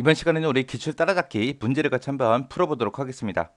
이번 시간에는 우리 기출 따라잡기 문제를 같이 한번 풀어보도록 하겠습니다.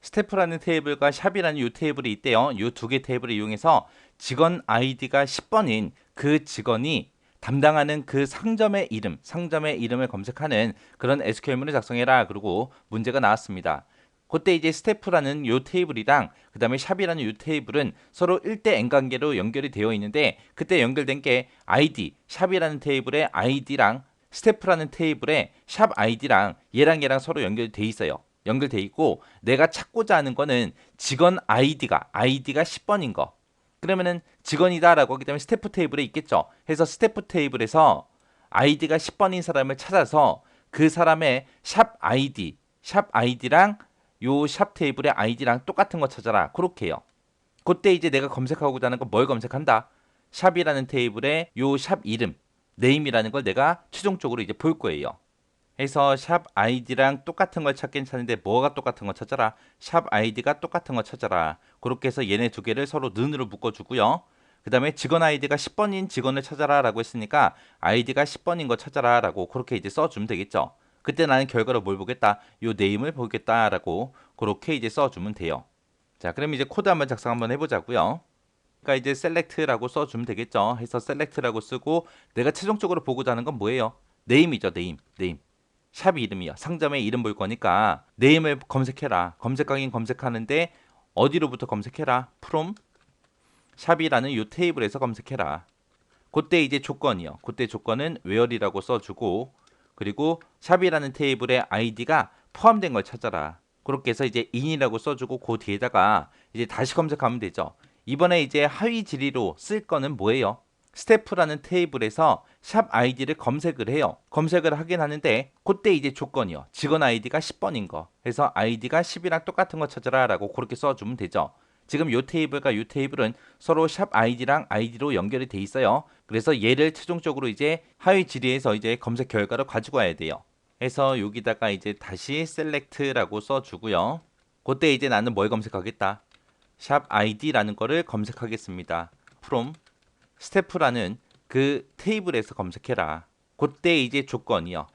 스태프라는 테이블과 샵이라는 이 테이블이 있대요. 이 두 개 테이블을 이용해서 직원 아이디가 10번인 그 직원이 담당하는 그 상점의 이름, 상점의 이름을 검색하는 그런 SQL문을 작성해라. 그리고 문제가 나왔습니다. 그때 이제 스태프라는 요 테이블이랑 그 다음에 샵이라는 요 테이블은 서로 1대 n 관계로 연결이 되어 있는데 그때 연결된 게 ID, 샵이라는 테이블의 ID랑 스태프라는 테이블에 샵 아이디랑 얘랑 얘랑 서로 연결돼 있어요. 연결돼 있고 내가 찾고자 하는 거는 직원 아이디가 아이디가 10번인 거. 그러면은 직원이다라고 하기 때문에 스태프 테이블에 있겠죠. 해서 스태프 테이블에서 아이디가 10번인 사람을 찾아서 그 사람의 샵 아이디, 샵 아이디랑 요 샵 테이블의 아이디랑 똑같은 거 찾아라. 그렇게 해요. 그때 이제 내가 검색하고자 하는 건 뭘 검색한다? 샵이라는 테이블에 요샵 이름, 네임이라는 걸 내가 최종적으로 이제 볼 거예요. 해서 샵 아이디랑 똑같은 걸 찾긴 찾는데 뭐가 똑같은 거 찾아라. 샵 아이디가 똑같은 거 찾아라. 그렇게 해서 얘네 두 개를 서로 는으로 묶어주고요. 그 다음에 직원 아이디가 10번인 직원을 찾아라 라고 했으니까 아이디가 10번인 거 찾아라 라고 그렇게 이제 써주면 되겠죠. 그때 나는 결과로 뭘 보겠다? 요 네임을 보겠다 라고 그렇게 이제 써주면 돼요. 자 그럼 이제 코드 한번 작성 한번 해보자고요. 그러니까 이제 select라고 써주면 되겠죠. 해서 select라고 쓰고 내가 최종적으로 보고자 하는 건 뭐예요? 네임이죠. 네임. 네임. 샵 이름이요. 상점의 이름 볼 거니까 네임을 검색해라. 검색하긴 검색하는데 어디로부터 검색해라. from 샵이라는 이 테이블에서 검색해라. 그때 이제 조건이요. 그때 조건은 where이라고 써주고 그리고 샵이라는 테이블의 아이디가 포함된 걸 찾아라. 그렇게 해서 이제 in이라고 써주고 그 뒤에다가 이제 다시 검색하면 되죠. 이번에 이제 하위 지리로 쓸 거는 뭐예요? 스태프라는 테이블에서 샵 아이디를 검색을 해요. 검색을 하긴 하는데 그때 이제 조건이요. 직원 아이디가 10번인 거. 해서 아이디가 10이랑 똑같은 거 찾아라 라고 그렇게 써주면 되죠. 지금 요 테이블과 요 테이블은 서로 샵 아이디랑 아이디로 연결이 돼 있어요. 그래서 얘를 최종적으로 이제 하위 지리에서 이제 검색 결과를 가지고 와야 돼요. 해서 여기다가 이제 다시 select라고 써주고요. 그때 이제 나는 뭘 검색하겠다. 샵 id라는 거를 검색하겠습니다. from 스태프라는 그 테이블에서 검색해라. 그때 이제 조건이요.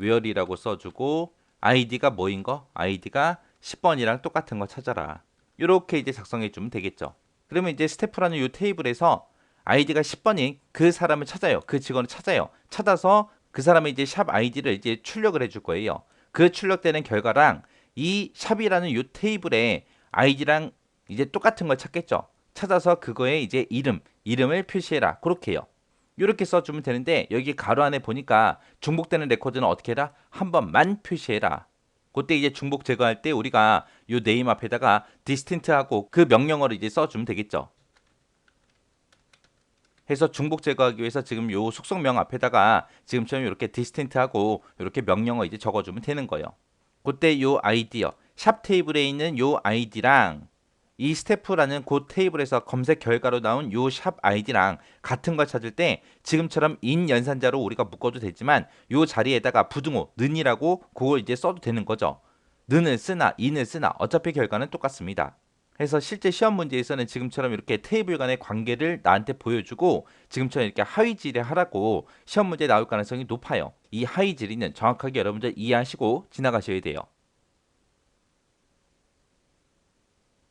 where이라고 써주고 id가 뭐인 거? id가 10번이랑 똑같은 거 찾아라. 이렇게 이제 작성해 주면 되겠죠. 그러면 이제 스태프라는 이 테이블에서 아이디가 10번인 그 사람을 찾아요. 그 직원을 찾아요. 찾아서 그 사람의 이제 샵 아이디를 이제 출력을 해줄 거예요. 그 출력되는 결과랑 이 샵이라는 이 테이블에 아이디랑 이제 똑같은 걸 찾겠죠. 찾아서 그거에 이제 이름, 이름을 표시해라. 그렇게 해요. 이렇게 써주면 되는데 여기 가로 안에 보니까 중복되는 레코드는 어떻게 해라? 한 번만 표시해라. 그때 이제 중복 제거할 때 우리가 요 네임 앞에다가 디스틴트하고 그 명령어를 이제 써주면 되겠죠. 해서 중복 제거하기 위해서 지금 요 속성명 앞에다가 지금처럼 이렇게 디스틴트하고 이렇게 명령어 이제 적어주면 되는 거예요. 그때 요 아이디요. 샵 테이블에 있는 요 아이디랑 이 스태프라는 그 테이블에서 검색 결과로 나온 요 샵 아이디랑 같은 걸 찾을 때 지금처럼 인 연산자로 우리가 묶어도 되지만 요 자리에다가 부등호 는이라고 그걸 이제 써도 되는 거죠. 는을 쓰나 인을 쓰나 어차피 결과는 똑같습니다. 해서 실제 시험 문제에서는 지금처럼 이렇게 테이블 간의 관계를 나한테 보여주고 지금처럼 이렇게 하위 지리 하라고 시험 문제 나올 가능성이 높아요. 이 하위 지리는 정확하게 여러분들 이해하시고 지나가셔야 돼요.